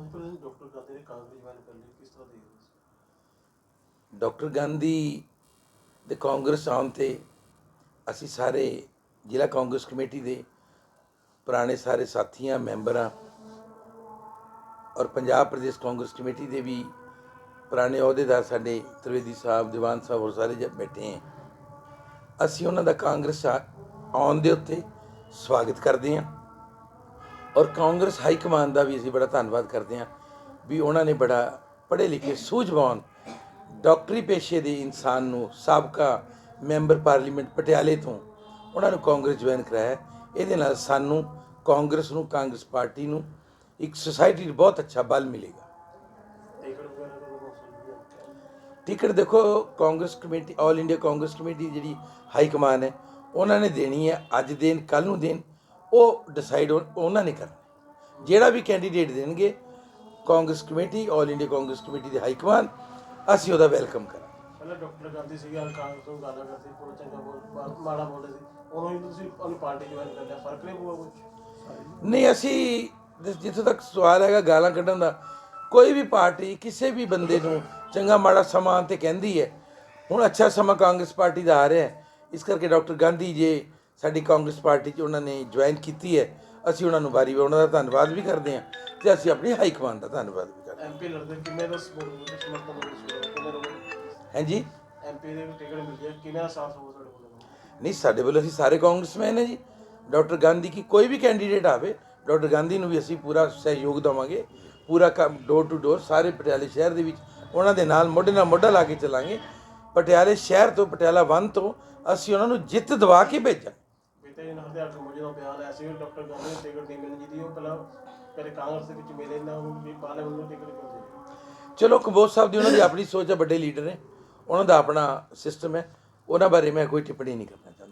ਅੱਜ ਡਾਕਟਰ ਗਾਂਧੀ ਨੇ ਕਾਂਗਰਸ ਜੁਆਇਨ ਕਰ ਲਈ ਕਿਸ ਤਰ੍ਹਾਂ ਦੇਖਦੇ ਡਾਕਟਰ ਗਾਂਧੀ ਦੇ ਕਾਂਗਰਸ ਆਉਣ ਤੇ ਅਸੀਂ ਸਾਰੇ ਜ਼ਿਲ੍ਹਾ ਕਾਂਗਰਸ ਕਮੇਟੀ ਦੇ ਪੁਰਾਣੇ ਸਾਰੇ ਸਾਥੀਆਂ, ਮੈਂਬਰਾਂ ਔਰ ਪੰਜਾਬ ਪ੍ਰਦੇਸ਼ ਕਾਂਗਰਸ ਕਮੇਟੀ ਦੇ ਵੀ ਪੁਰਾਣੇ ਅਹੁਦੇਦਾਰ ਸਾਡੇ ਤ੍ਰਿਵੇਦੀ ਸਾਹਿਬ, ਦੀਵਾਨ ਸਾਹਿਬ ਹੋਰ ਸਾਰੇ ਜਦ ਬੈਠੇ ਹੈ। ਅਸੀਂ ਉਹਨਾਂ ਦਾ ਕਾਂਗਰਸ ਆ- ਆਉਣ ਦੇ ਉੱਤੇ ਸਵਾਗਤ ਕਰਦੇ ਹਾਂ। ਔਰ ਕਾਂਗਰਸ ਹਾਈ ਕਮਾਂਡ ਦਾ ਵੀ ਅਸੀਂ ਬੜਾ ਧੰਨਵਾਦ ਕਰਦੇ ਹਾਂ ਵੀ ਉਹਨਾਂ ਨੇ ਬੜਾ ਪੜ੍ਹੇ ਲਿਖੇ, ਸੂਝਵਾਨ ਡਾਕਟਰੀ ਪੇਸ਼ੇ ਦੇ ਇਨਸਾਨ ਨੂੰ ਸਾਬਕਾ ਮੈਂਬਰ ਪਾਰਲੀਮੈਂਟ ਪਟਿਆਲੇ ਤੋਂ ਉਹਨਾਂ ਨੂੰ ਕਾਂਗਰਸ ਜੁਆਇਨ ਕਰਾਇਆ। ਇਹਦੇ ਨਾਲ ਸਾਨੂੰ ਕਾਂਗਰਸ ਨੂੰ, ਕਾਂਗਰਸ ਪਾਰਟੀ ਨੂੰ ਇੱਕ ਸੁਸਾਇਟੀ ਨੂੰ ਬਹੁਤ ਅੱਛਾ ਬਲ ਮਿਲੇਗਾ। ਟਿਕਟ ਟਿਕਟ ਦੇਖੋ, Congress committee, all India Congress committee ਜਿਹੜੀ ਹਾਈ ਕਮਾਨ ਹੈ, ਉਹਨਾਂ ਨੇ ਦੇਣੀ ਹੈ ਅੱਜ ਦੇਣ ਕੱਲ ਨੂੰ ਦੇਣ। ਉਹ ਡਿਸਾਈਡ ਉਹਨਾਂ ਨੇ ਕਰਨਾ। ਜਿਹੜਾ ਵੀ ਕੈਂਡੀਡੇਟ ਦੇਣਗੇ Congress committee all India Congress committee ਦੇ ਹਾਈ ਕਮਾਨ ਅਸੀਂ ਉਹਦਾ ਵੈਲਕਮ ਕਰਾਂਗੇ। ਪਹਿਲਾਂ ਡਾਕਟਰ ਗਾਂਧੀ ਸੀਗਾ ਕਾਂਗਰਸ ਤੋਂ ਗਾਲਾਂ ਕਰਦੇ ਥੋੜਾ ਚੰਗਾ ਬੋਲ ਮਾੜਾ ਬੋਲਦੇ ਸੀ। ਉਹਨੂੰ ਹੀ ਤੁਸੀਂ ਆਪਣੀ ਪਾਰਟੀ ਜੁਆਇਨ ਕਰ ਲਿਆ ਫ਼ਰਕ ਨਹੀਂ ਪਊਗਾ ਕੁਝ ਨਹੀਂ ਅਸੀਂ ਜਿੱਥੋਂ ਤੱਕ ਸਵਾਲ ਹੈਗਾ ਗਾਲਾਂ ਕੱਢਣ ਦਾ ਕੋਈ ਵੀ ਪਾਰਟੀ ਕਿਸੇ ਵੀ ਬੰਦੇ ਨੂੰ ਚੰਗਾ ਮਾੜਾ ਸਮਾਂ ਤੇ ਕਹਿੰਦੀ ਹੈ ਹੁਣ ਅੱਛਾ ਸਮਾਂ ਕਾਂਗਰਸ ਪਾਰਟੀ ਦਾ ਆ ਰਿਹਾ ਹੈ ਇਸ ਕਰਕੇ ਡਾਕਟਰ ਗਾਂਧੀ ਜੇ ਸਾਡੀ ਕਾਂਗਰਸ ਪਾਰਟੀ 'ਚ ਉਹਨਾਂ ਨੇ ਜੁਆਇਨ ਕੀਤੀ ਹੈ। ਅਸੀਂ ਉਹਨਾਂ ਨੂੰ ਵਾਰੀ ਵਾਰ ਉਹਨਾਂ ਦਾ ਧੰਨਵਾਦ ਵੀ ਕਰਦੇ ਹਾਂ ਤੇ ਅਸੀਂ ਆਪਣੀ ਹਾਈ ਕਮਾਂਡ ਦਾ ਧੰਨਵਾਦ ਵੀ ਕਰਦੇ ਐਮਪੀ ਲੜਦੇ ਕਿਵੇਂ ਦਾ ਸਪੋਰਟ ਸਮਰਥਨ ਹਾਂ ਹਾਂਜੀ? ਐਮਪੀ ਦੇ ਟਿਕਟ ਮਿਲ ਗਿਆ ਕਿਵੇਂ ਦਾ ਸਾਥ ਤੁਹਾਡੇ ਕੋਲ? ਨਹੀਂ ਸਾਡੇ ਵੱਲੋਂ ਅਸੀਂ ਸਾਰੇ ਕਾਂਗਰਸਮੈਨ ਹੈ ਜੀ। ਡਾਕਟਰ ਗਾਂਧੀ ਕੀ ਕੋਈ ਵੀ ਕੈਂਡੀਡੇਟ ਆਵੇ ਡਾਕਟਰ ਗਾਂਧੀ ਨੂੰ ਵੀ ਅਸੀਂ ਪੂਰਾ ਸਹਿਯੋਗ ਦੇਵਾਂਗੇ। ਪੂਰਾ ਕੰਮ ਡੋਰ ਟੂ ਡੋਰ ਸਾਰੇ ਪਟਿਆਲੇ ਸ਼ਹਿਰ ਦੇ ਵਿੱਚ ਉਹਨਾਂ ਦੇ ਨਾਲ ਮੋਢੇ ਨਾਲ ਮੋਢਾ ਲਾ ਕੇ ਚੱਲਾਂਗੇ। ਪਟਿਆਲੇ ਸ਼ਹਿਰ ਤੋਂ ਪਟਿਆਲਾ ਵਨ ਤੋਂ ਅਸੀਂ ਉਹਨਾਂ ਨੂੰ ਜਿੱਤ ਦਿਵਾ ਕੇ ਭੇਜਾਂਗੇ। ਬੀਤੇ ਦਿਨ ਹਰਦਿਆਲ ਕਮਲ ਜੀ ਦਾ ਬਿਆਨ ਆਇਆ ਸੀ ਡਾਕਟਰ ਗਾਂਧੀ ਨੂੰ ਟਿਕਟ ਨਹੀਂ ਮਿਲਣੀ ਜਿਹਦੀ ਉਹ ਪਹਿਲਾਂ ਪਹਿਲੇ ਕਾਂਗਰਸ ਦੇ ਵਿੱਚ ਮਿਲੇ ਨਾ ਉਹਨੂੰ ਵੀ ਪਾਰਲੀਮੈਂਟ ਨੂੰ ਟਿਕਟ ਕਿਉਂ ਚਲੋ ਕੰਬੋਜ ਸਾਹਿਬ ਦੀ ਉਹਨਾਂ ਦੀ ਆਪਣੀ ਸੋਚ ਹੈ, ਵੱਡੇ ਲੀਡਰ ਨੇ, ਉਹਨਾਂ ਦਾ ਆਪਣਾ ਸਿਸਟਮ ਹੈ, ਉਹਨਾਂ ਬਾਰੇ ਮੈਂ ਕੋਈ ਟਿੱਪਣੀ ਨਹੀਂ ਕਰਨਾ ਚਾਹੁੰਦਾ।